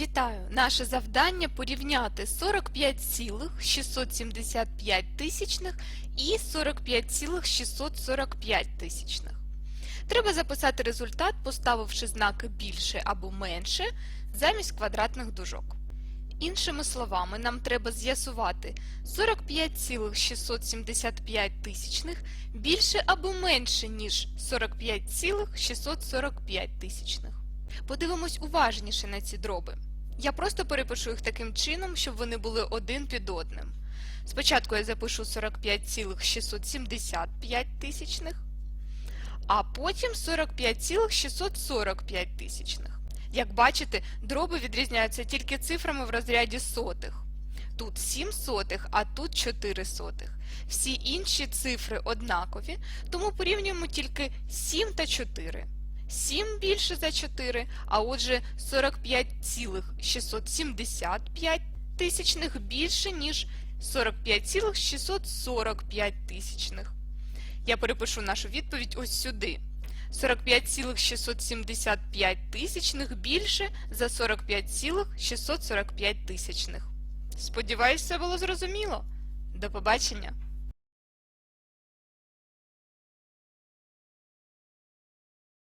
Вітаю! Наше завдання порівняти 45,675 тисячних і 45,645 тисячних. Треба записати результат, поставивши знаки більше або менше замість квадратних дужок. Іншими словами, нам треба з'ясувати 45,675 тисячних більше або менше, ніж 45,645 тисячних. Подивимось уважніше на ці дроби. Я просто перепишу їх таким чином, щоб вони були один під одним. Спочатку я запишу 45,675 тисячних, а потім 45,645 тисячних. Як бачите, дроби відрізняються тільки цифрами в розряді сотих. Тут 7 сотих, а тут 4 сотих. Всі інші цифри однакові, тому порівнюємо тільки 7 та 4. 7 більше за 4, а отже 45,675 тисячних більше, ніж 45,645 тисячних. Я перепишу нашу відповідь ось сюди. 45,675 тисячних більше за 45,645 тисячних. Сподіваюсь, все було зрозуміло. До побачення!